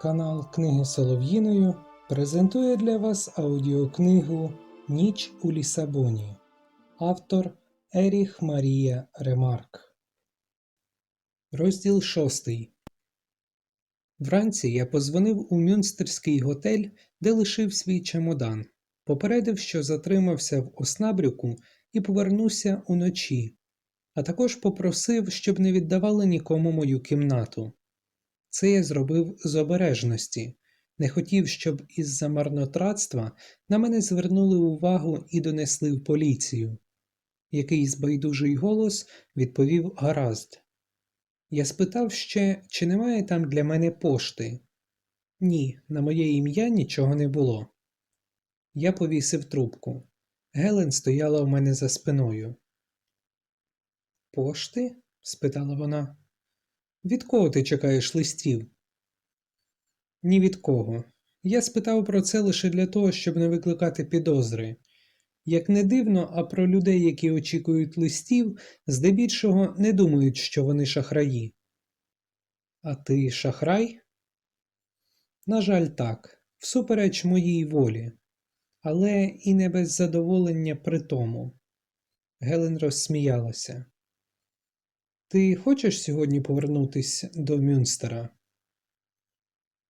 Канал Книги Солов'їною презентує для вас аудіокнигу Ніч у Лісабоні. Автор Еріх Марія Ремарк. Розділ 6. Вранці я позвонив у Мюнстерський готель, де лишив свій чемодан. Попередив, що затримався в Оснабрюку і повернуся уночі, а також попросив, щоб не віддавали нікому мою кімнату. Це я зробив з обережності, не хотів, щоб із-за марнотратства на мене звернули увагу і донесли в поліцію. Якийсь байдужий голос відповів гаразд. Я спитав ще, чи немає там для мене пошти. Ні, на моє ім'я нічого не було. Я повісив трубку. Гелен стояла у мене за спиною. Пошти? спитала вона. Від кого ти чекаєш листів? Ні від кого. Я спитав про це лише для того, щоб не викликати підозри. Як не дивно, а про людей, які очікують листів, здебільшого не думають, що вони шахраї. А ти шахрай? На жаль, так, всупереч моїй волі, але і не без задоволення при тому. Гелен розсміялася. Ти хочеш сьогодні повернутися до Мюнстера?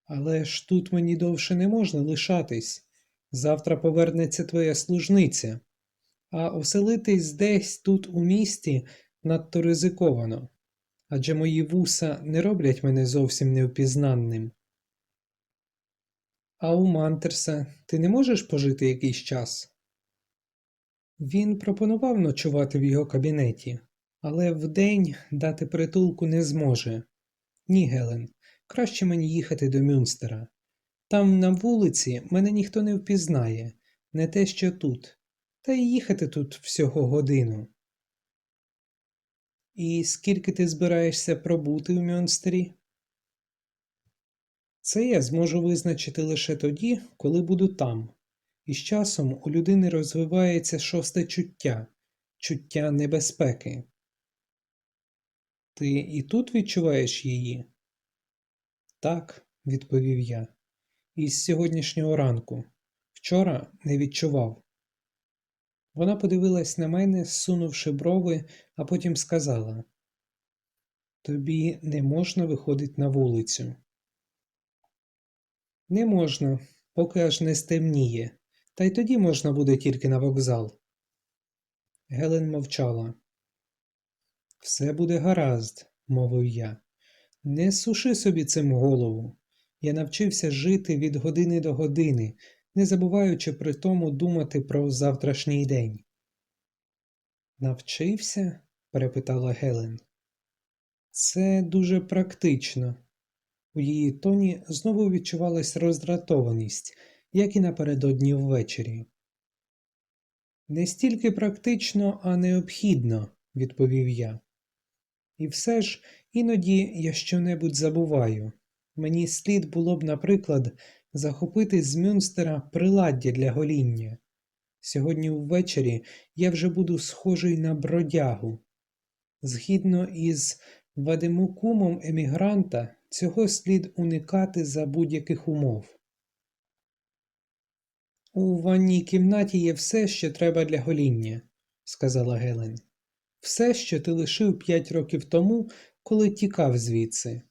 Але ж тут мені довше не можна лишатись. Завтра повернеться твоя служниця, а оселитись десь тут у місті надто ризиковано, адже мої вуса не роблять мене зовсім невпізнанним. А у Мантерса ти не можеш пожити якийсь час? Він пропонував ночувати в його кабінеті, але вдень дати притулку не зможе. Ні, Гелен, краще мені їхати до Мюнстера. Там на вулиці мене ніхто не впізнає, не те, що тут, та й їхати тут всього годину. І скільки ти збираєшся пробути в Мюнстері? Це я зможу визначити лише тоді, коли буду там. І з часом у людини розвивається шосте чуття, чуття небезпеки. Ти і тут відчуваєш її? Так, відповів я. Із сьогоднішнього ранку. Вчора не відчував. Вона подивилась на мене, зсунувши брови, а потім сказала: Тобі не можна виходити на вулицю. Не можна, поки аж не стемніє, та й тоді можна буде тільки на вокзал. Гелен мовчала. Все буде гаразд, мовив я. Не суши собі цим голову. Я навчився жити від години до години, не забуваючи при тому думати про завтрашній день. Навчився? перепитала Гелен. Це дуже практично. У її тоні знову відчувалась роздратованість, як і напередодні ввечері. Не стільки практично, а необхідно, відповів я. І все ж іноді я щонебудь забуваю. Мені слід було б, наприклад, захопити з Мюнстера приладдя для гоління. Сьогодні ввечері я вже буду схожий на бродягу. Згідно із вадимукумом емігранта, цього слід уникати за будь-яких умов. У ванній кімнаті є все, що треба для гоління, сказала Гелен. Все, що ти лишив п'ять років тому, коли тікав звідси.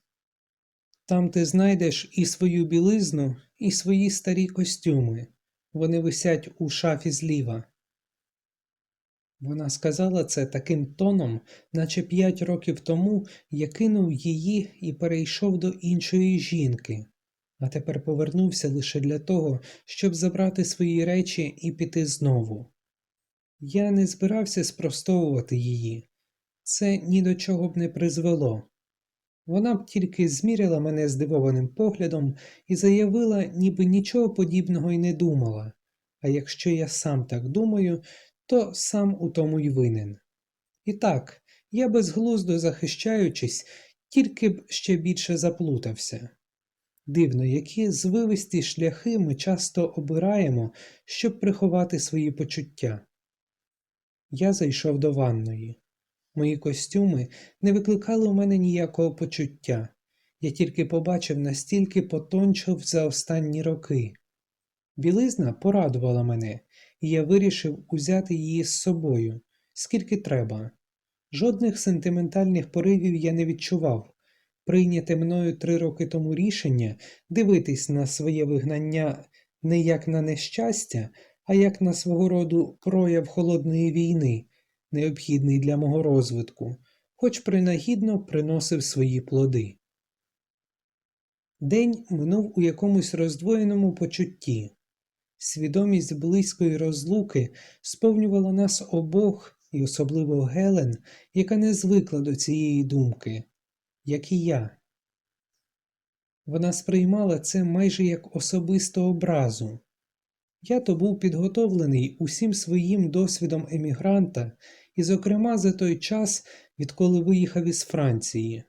Там ти знайдеш і свою білизну, і свої старі костюми. Вони висять у шафі зліва. Вона сказала це таким тоном, наче п'ять років тому я кинув її і перейшов до іншої жінки, а тепер повернувся лише для того, щоб забрати свої речі і піти знову. Я не збирався спростовувати її, це ні до чого б не призвело. Вона б тільки зміряла мене здивованим поглядом і заявила, ніби нічого подібного й не думала, а якщо я сам так думаю, то сам у тому й винен. І так, я безглуздо захищаючись, тільки б ще більше заплутався. Дивно, які звивисті шляхи ми часто обираємо, щоб приховати свої почуття. Я зайшов до ванної. Мої костюми не викликали у мене ніякого почуття. Я тільки побачив, настільки потончив за останні роки. Білизна порадувала мене, і я вирішив узяти її з собою, скільки треба. Жодних сентиментальних поривів я не відчував. Прийняте мною три роки тому рішення дивитись на своє вигнання не як на нещастя, а як на свого роду прояв холодної війни, необхідний для мого розвитку, хоч принагідно приносив свої плоди. День минув у якомусь роздвоєному почутті. Свідомість близької розлуки сповнювала нас обох, і особливо Гелен, яка не звикла до цієї думки, як і я. Вона сприймала це майже як особисту образу. Я то був підготовлений усім своїм досвідом емігранта, і, зокрема, за той час, відколи виїхав із Франції.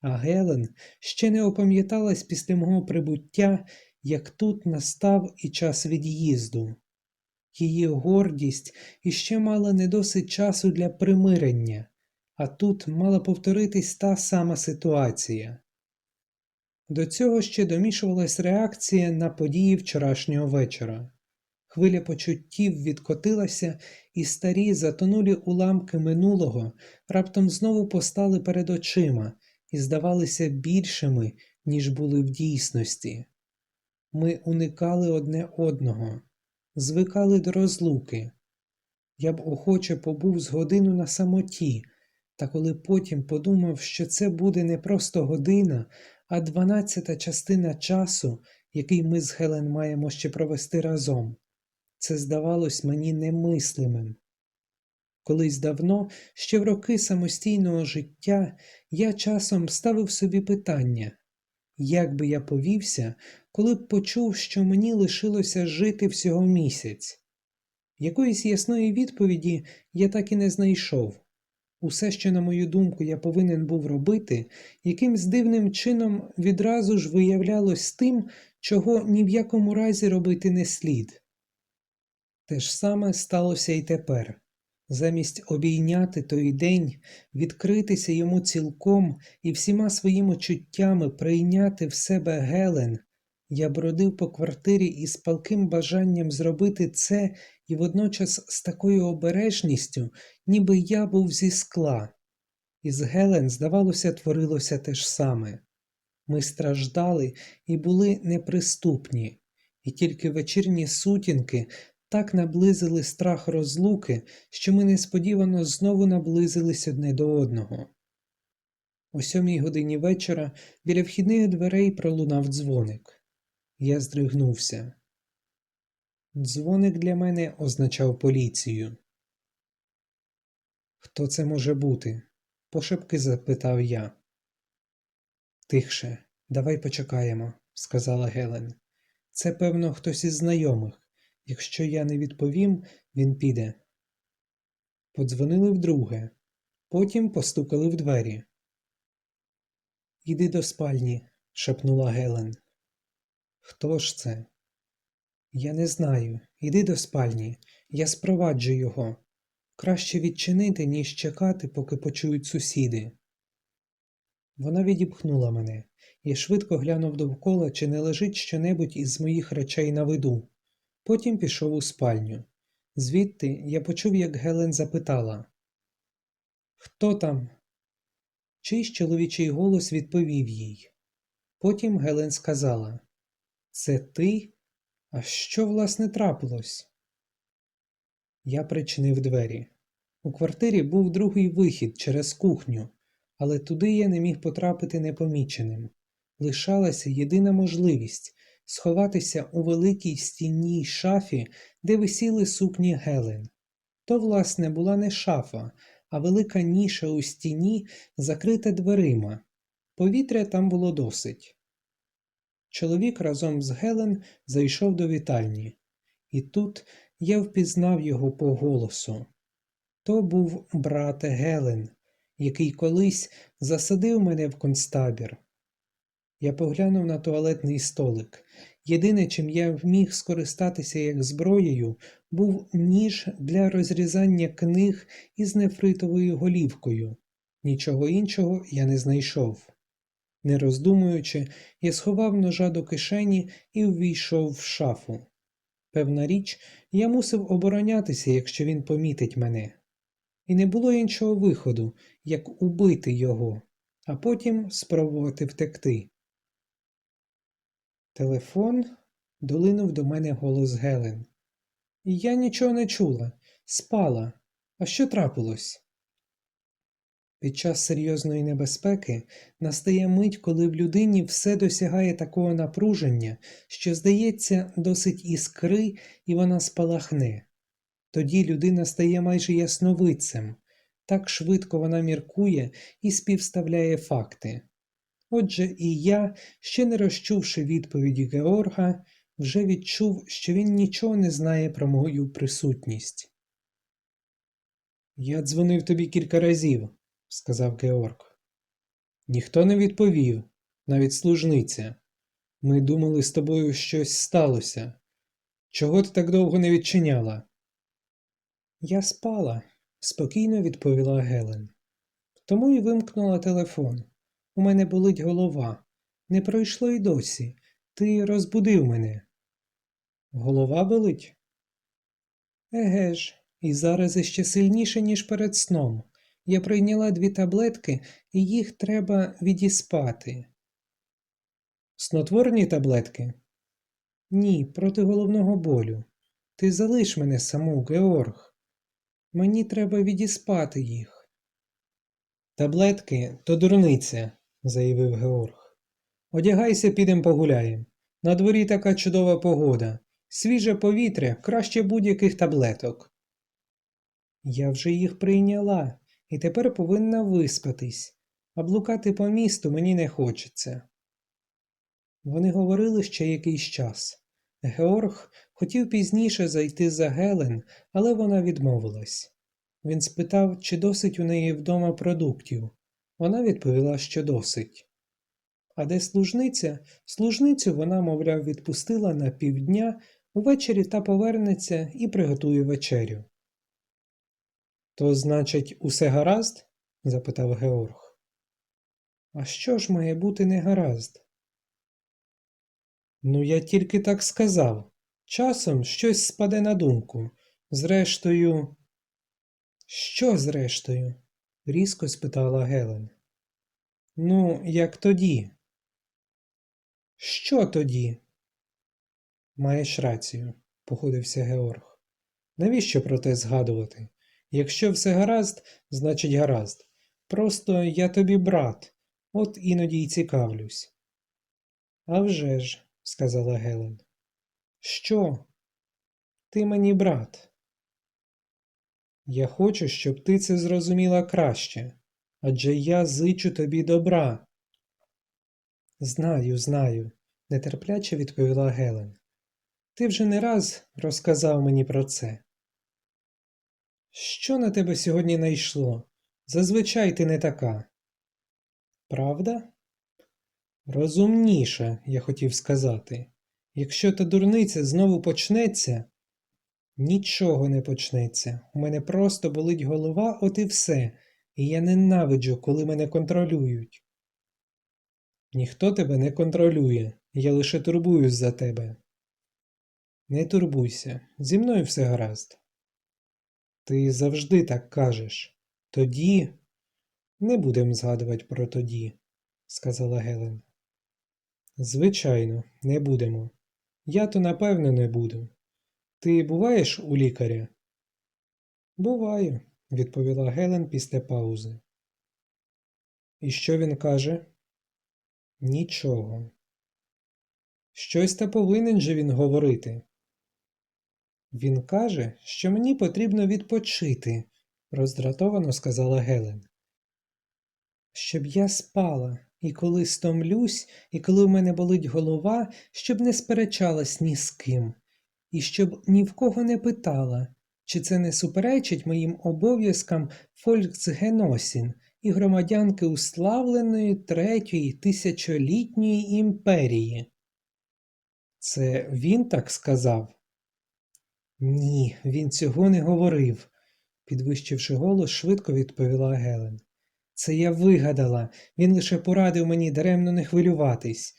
А Гелен ще не опам'яталась після мого прибуття, як тут настав і час від'їзду. Її гордість іще мала не досить часу для примирення, а тут мала повторитись та сама ситуація. До цього ще домішувалась реакція на події вчорашнього вечора. Хвиля почуттів відкотилася, і старі затонулі уламки минулого раптом знову постали перед очима і здавалися більшими, ніж були в дійсності. Ми уникали одне одного, звикали до розлуки. Я б охоче побув з годину на самоті, та коли потім подумав, що це буде не просто година, а дванадцята частина часу, який ми з Гелен маємо ще провести разом, це здавалось мені немислимим. Колись давно, ще в роки самостійного життя, я часом ставив собі питання, як би я повівся, коли б почув, що мені лишилося жити всього місяць. Якоїсь ясної відповіді я так і не знайшов. Усе, що, на мою думку, я повинен був робити, якимсь дивним чином відразу ж виявлялось тим, чого ні в якому разі робити не слід. Те ж саме сталося і тепер. Замість обійняти той день, відкритися йому цілком і всіма своїми чуттями прийняти в себе Гелен, я бродив по квартирі із палким бажанням зробити це і водночас з такою обережністю, ніби я був зі скла. Із Гелен, здавалося, творилося те ж саме. Ми страждали і були неприступні, і тільки вечірні сутінки так наблизили страх розлуки, що ми несподівано знову наблизились одне до одного. О сьомій годині вечора біля вхідних дверей пролунав дзвоник. Я здригнувся. Дзвоник для мене означав поліцію. Хто це може бути? пошепки запитав я. Тихше, давай почекаємо, сказала Гелен. Це, певно, хтось із знайомих. Якщо я не відповім, він піде. Подзвонили вдруге, потім постукали в двері. Іди до спальні, шепнула Гелен. Хто ж це? Я не знаю. Іди до спальні, я спроваджу його. Краще відчинити, ніж чекати, поки почують сусіди. Вона відіпхнула мене і швидко глянув довкола, чи не лежить щонебудь із моїх речей на виду. Потім пішов у спальню. Звідти я почув, як Гелен запитала Хто там? Чийсь чоловічий голос відповів їй. Потім Гелен сказала Це ти? А що, власне, трапилось? Я причинив двері. У квартирі був другий вихід через кухню, але туди я не міг потрапити непоміченим. Лишалася єдина можливість сховатися у великій стінній шафі, де висіли сукні Гелен. То, власне, була не шафа, а велика ніша у стіні, закрита дверима. Повітря там було досить. Чоловік разом з Гелен зайшов до вітальні, і тут я впізнав його по голосу. То був брат Гелен, який колись засадив мене в концтабір. Я поглянув на туалетний столик. Єдине, чим я вміг скористатися як зброєю, був ніж для розрізання книг із нефритовою голівкою. Нічого іншого я не знайшов. Не роздумуючи, я сховав ножа до кишені і увійшов в шафу. Певна річ, я мусив оборонятися, якщо він помітить мене. І не було іншого виходу, як убити його, а потім спробувати втекти. Телефон долинув до мене голос Гелен. Я нічого не чула, спала. А що трапилось? Під час серйозної небезпеки настає мить, коли в людині все досягає такого напруження, що, здається, досить іскри, і вона спалахне. Тоді людина стає майже ясновидцем, так швидко вона міркує і співставляє факти. Отже, і я, ще не розчувши відповіді Георга, вже відчув, що він нічого не знає про мою присутність. Я дзвонив тобі кілька разів, сказав Георг. Ніхто не відповів, навіть служниця. Ми думали, з тобою щось сталося. Чого ти так довго не відчиняла? Я спала, спокійно відповіла Гелен. Тому й вимкнула телефон. У мене болить голова. Не пройшло й досі. Ти розбудив мене. Голова болить? Еге ж, і зараз іще сильніше, ніж перед сном. Я прийняла дві таблетки, і їх треба відіспати. Снотворні таблетки? Ні, проти головного болю. Ти залиш мене саму, Георг. Мені треба відіспати їх. Таблетки то дурниця, заявив Георг. Одягайся, підем погуляєм. На дворі така чудова погода. Свіже повітря краще будь-яких таблеток. Я вже їх прийняла і тепер повинна виспатись, а блукати по місту мені не хочеться. Вони говорили ще якийсь час. Георг хотів пізніше зайти за Гелен, але вона відмовилась. Він спитав, чи досить у неї вдома продуктів. Вона відповіла, що досить. А де служниця? Служницю вона, мовляв, відпустила на півдня, увечері та повернеться і приготує вечерю. То, значить, усе гаразд? запитав Георг. А що ж має бути не гаразд? Ну, я тільки так сказав. Часом щось спаде на думку. Зрештою. Що зрештою? Різко спитала Гелен. Ну, як тоді? Що тоді? Маєш рацію, походився Георг. Навіщо про те згадувати? Якщо все гаразд, значить гаразд. Просто я тобі брат, от іноді й цікавлюсь. «А вже ж», – сказала Гелен. Що? Ти мені брат. Я хочу, щоб ти це зрозуміла краще, адже я зичу тобі добра. Знаю, знаю, нетерпляче відповіла Гелен. Ти вже не раз розказав мені про це. Що на тебе сьогодні найшло? Зазвичай ти не така. Правда? Розумніша, я хотів сказати. Якщо та дурниця знову почнеться, нічого не почнеться. У мене просто болить голова, от і все, і я ненавиджу, коли мене контролюють. Ніхто тебе не контролює, я лише турбуюсь за тебе. Не турбуйся, зі мною все гаразд. Ти завжди так кажеш. Тоді не будемо згадувати про тоді, сказала Гелен. Звичайно, не будемо. Я то напевно не буду. Ти буваєш у лікаря? Буваю, відповіла Гелен після паузи. І що він каже? Нічого. Щось та повинен же він говорити. Він каже, що мені потрібно відпочити, роздратовано сказала Гелен. Щоб я спала, і коли стомлюсь, і коли в мене болить голова, щоб не сперечалась ні з ким, і щоб ні в кого не питала, чи це не суперечить моїм обов'язкам Фольксгеносін і громадянки уславленої третьої тисячолітньої імперії. Це він так сказав? Ні, він цього не говорив, підвищивши голос, швидко відповіла Гелен. Це я вигадала, він лише порадив мені даремно не хвилюватись.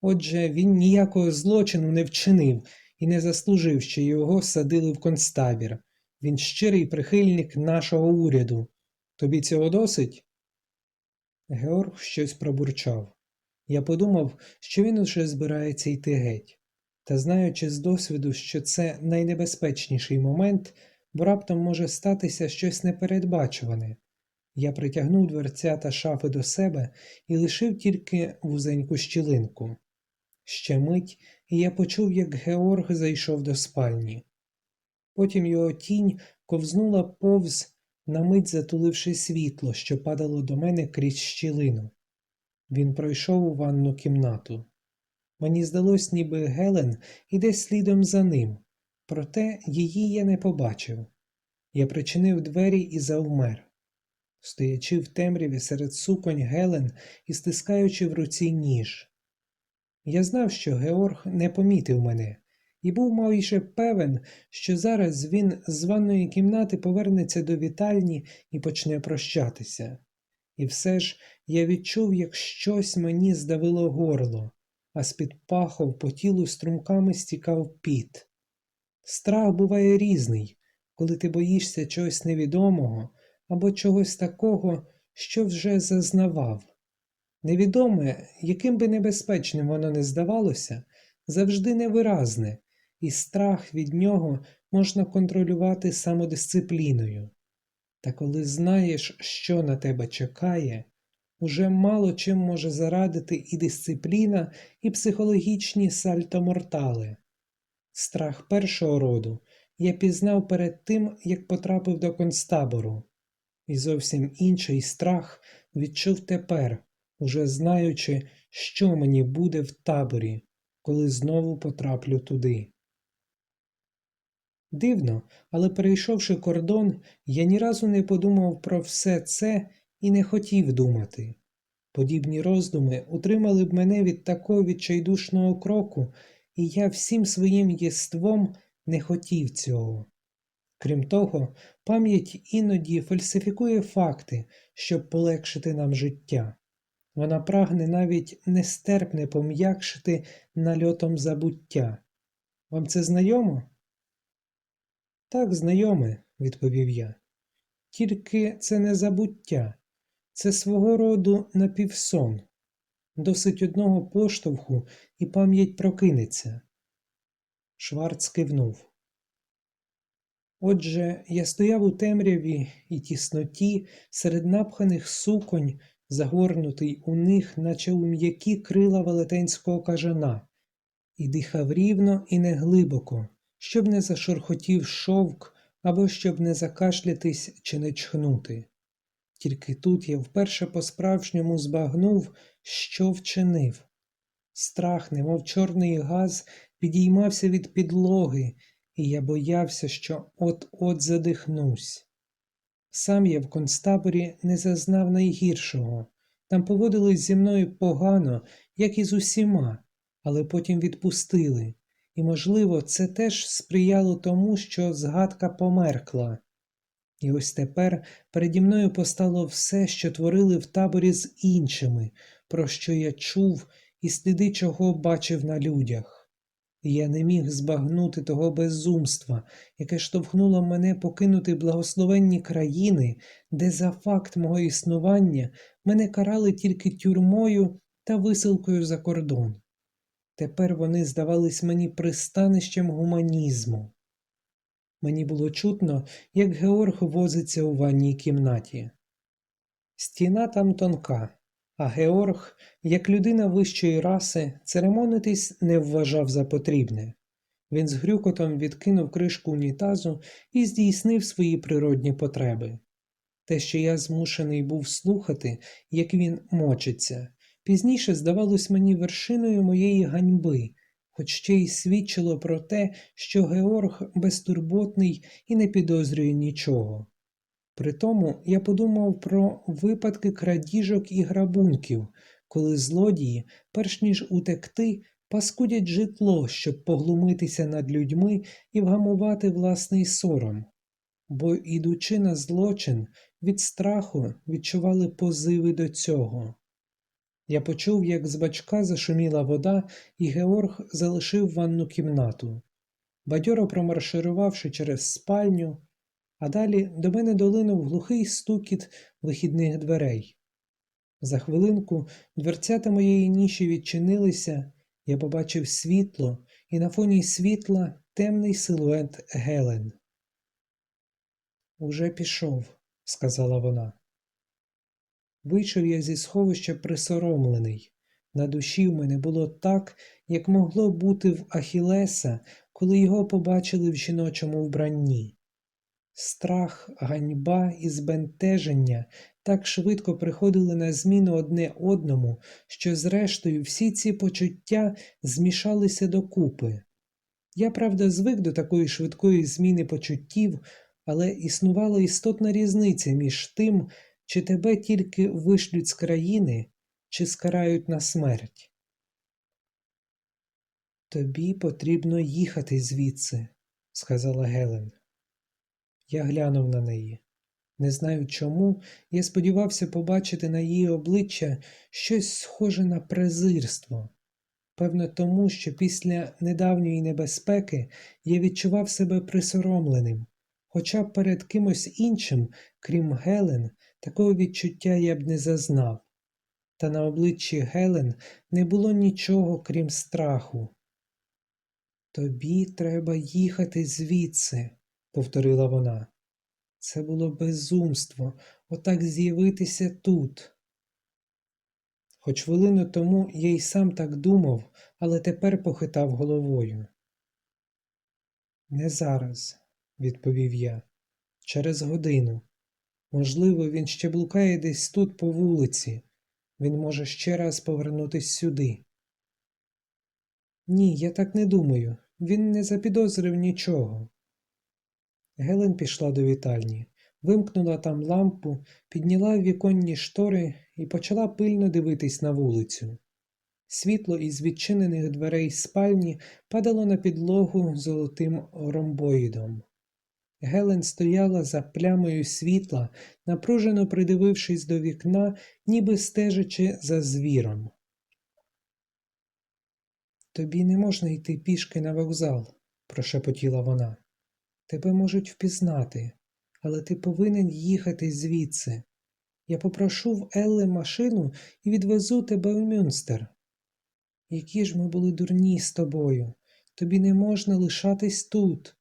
Отже, він ніякого злочину не вчинив і не заслужив, що його садили в концтабір. Він щирий прихильник нашого уряду. Тобі цього досить? Георг щось пробурчав. Я подумав, що він уже збирається йти геть. Та знаючи з досвіду, що це найнебезпечніший момент, бо раптом може статися щось непередбачуване. Я притягнув дверця та шафи до себе і лишив тільки вузеньку щілинку. Ще мить, і я почув, як Георг зайшов до спальні. Потім його тінь ковзнула повз, на мить затуливши світло, що падало до мене крізь щілину. Він пройшов у ванну кімнату. Мені здалось, ніби Гелен іде слідом за ним, проте її я не побачив. Я причинив двері і завмер. Стоячи в темряві серед суконь Гелен і стискаючи в руці ніж. Я знав, що Георг не помітив мене, і був майже певен, що зараз він з ванної кімнати повернеться до вітальні і почне прощатися. І все ж я відчув, як щось мені здавило горло, а з-під пахов по тілу струмками стікав піт. Страх буває різний, коли ти боїшся чогось невідомого або чогось такого, що вже зазнавав. Невідоме, яким би небезпечним воно не здавалося, завжди невиразне, і страх від нього можна контролювати самодисципліною. Та коли знаєш, що на тебе чекає, уже мало чим може зарадити і дисципліна, і психологічні сальтомортали. Страх першого роду я пізнав перед тим, як потрапив до концтабору, і зовсім інший страх відчув тепер, уже знаючи, що мені буде в таборі, коли знову потраплю туди. Дивно, але перейшовши кордон, я ні разу не подумав про все це і не хотів думати. Подібні роздуми утримали б мене від такого відчайдушного кроку, і я всім своїм єством не хотів цього. Крім того, пам'ять іноді фальсифікує факти, щоб полегшити нам життя. Вона прагне навіть нестерпне пом'якшити нальотом забуття. Вам це знайомо? Так, знайоме, відповів я. Тільки це не забуття, це свого роду напівсон. Досить одного поштовху і пам'ять прокинеться. Шварц кивнув. Отже, я стояв у темряві і тісноті серед напханих суконь, загорнутий у них, наче у м'які крила велетенського кажана, і дихав рівно і неглибоко, щоб не зашурхотів шовк або щоб не закашлятись чи не чхнути. Тільки тут я вперше по-справжньому збагнув, що вчинив. Страх, немов чорний газ, підіймався від підлоги, і я боявся, що от-от задихнусь. Сам я в концтаборі не зазнав найгіршого. Там поводились зі мною погано, як і з усіма, але потім відпустили, і, можливо, це теж сприяло тому, що згадка померкла. І ось тепер переді мною постало все, що творили в таборі з іншими, про що я чув і сліди чого бачив на людях. Я не міг збагнути того безумства, яке штовхнуло мене покинути благословенні країни, де за факт мого існування мене карали тільки тюрмою та висилкою за кордон. Тепер вони здавались мені пристанищем гуманізму. Мені було чутно, як Георг возиться у ванній кімнаті. Стіна там тонка, а Георг, як людина вищої раси, церемонитись не вважав за потрібне. Він з грюкотом відкинув кришку унітазу і здійснив свої природні потреби. Те, що я змушений був слухати, як він мочиться, пізніше здавалось мені вершиною моєї ганьби, хоч ще й свідчило про те, що Георг безтурботний і не підозрює нічого. Притому я подумав про випадки крадіжок і грабунків, коли злодії, перш ніж утекти, паскудять житло, щоб поглумитися над людьми і вгамувати власний сором. Бо, ідучи на злочин, від страху відчували позиви до цього. Я почув, як з бачка зашуміла вода, і Георг залишив ванну кімнату. Бадьоро промарширувавши через спальню, а далі до мене долинув глухий стукіт вихідних дверей. За хвилинку дверцята моєї ніші відчинилися, я побачив світло, і на фоні світла темний силует Гелен. Уже пішов, сказала вона. Вийшов я зі сховища присоромлений. На душі в мене було так, як могло бути в Ахілеса, коли його побачили в жіночому вбранні. Страх, ганьба і збентеження так швидко приходили на зміну одне одному, що, зрештою, всі ці почуття змішалися докупи. Я, правда, звик до такої швидкої зміни почуттів, але існувала істотна різниця між тим, чи тебе тільки вишлють з країни, чи скарають на смерть. Тобі потрібно їхати звідси, сказала Гелен. Я глянув на неї. Не знаю чому, я сподівався побачити на її обличчя щось схоже на презирство. Певно, тому, що після недавньої небезпеки я відчував себе присоромленим, хоча б перед кимось іншим, крім Гелен, такого відчуття я б не зазнав. Та на обличчі Гелен не було нічого, крім страху. Тобі треба їхати звідси, повторила вона. Це було безумство, отак з'явитися тут. Хоч хвилину тому я й сам так думав, але тепер похитав головою. Не зараз, відповів я, через годину. Можливо, він ще блукає десь тут по вулиці. Він може ще раз повернутись сюди. Ні, я так не думаю. Він не запідозрив нічого. Гелен пішла до вітальні, вимкнула там лампу, підняла віконні штори і почала пильно дивитись на вулицю. Світло із відчинених дверей спальні падало на підлогу золотим ромбоїдом. Гелен стояла за плямою світла, напружено придивившись до вікна, ніби стежачи за звіром. Тобі не можна йти пішки на вокзал, прошепотіла вона. Тебе можуть впізнати, але ти повинен їхати звідси. Я попрошу в Елли машину і відвезу тебе в Мюнстер. Які ж ми були дурні з тобою, тобі не можна лишатись тут.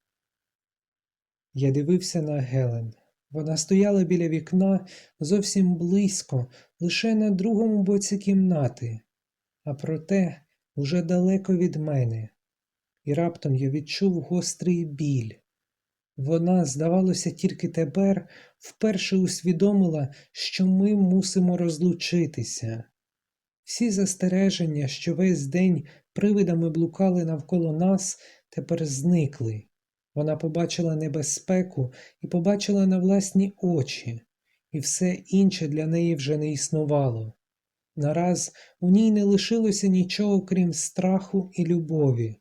Я дивився на Гелен. Вона стояла біля вікна зовсім близько, лише на другому боці кімнати, а проте уже далеко від мене, і раптом я відчув гострий біль. Вона, здавалося, тільки тепер вперше усвідомила, що ми мусимо розлучитися. Всі застереження, що весь день привидами блукали навколо нас, тепер зникли. Вона побачила небезпеку і побачила на власні очі, і все інше для неї вже не існувало. Нараз у ній не лишилося нічого, крім страху і любові,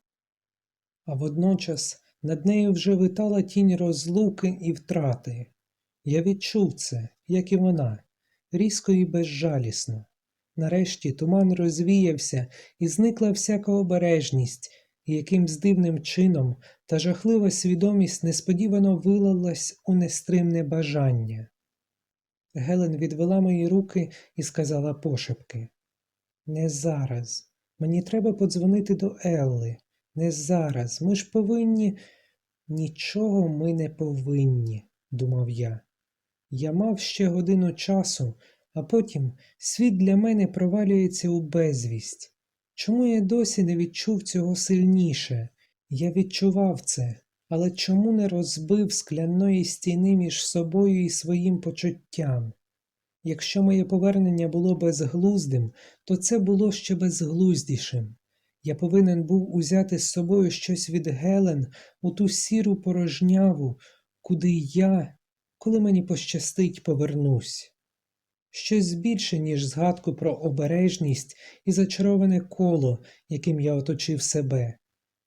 а водночас над нею вже витала тінь розлуки і втрати. Я відчув це, як і вона, різко і безжалісно. Нарешті туман розвіявся і зникла всяка обережність, і якимсь дивним чином та жахлива свідомість несподівано вилилась у нестримне бажання. Гелен відвела мої руки і сказала пошепки Не зараз. Мені треба подзвонити до Елли. Не зараз. Ми ж повинні. Нічого ми не повинні, думав я. Я мав ще годину часу, а потім світ для мене провалюється у безвість. Чому я досі не відчув цього сильніше? Я відчував це, але чому не розбив скляної стіни між собою і своїм почуттям? Якщо моє повернення було безглуздим, то це було ще безглуздішим. Я повинен був узяти з собою щось від Гелен у ту сіру порожняву, куди я, коли мені пощастить, повернусь. Щось більше, ніж згадку про обережність і зачароване коло, яким я оточив себе.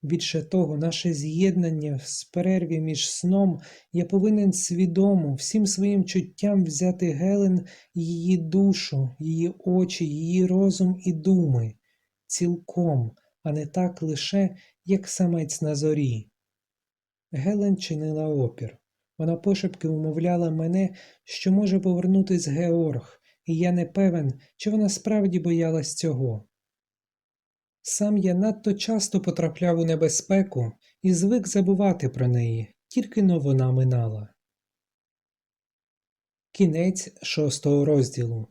Більше того, наше з'єднання з перерві між сном я повинен свідомо всім своїм чуттям взяти Гелен її душу, її очі, її розум і думи цілком, а не так лише, як самець на зорі. Гелен чинила опір. Вона пошепки умовляла мене, що може повернутись Георг, і я не певен, чи вона справді боялась цього. Сам я надто часто потрапляв у небезпеку і звик забувати про неї, тільки но вона минала. Кінець шостого розділу.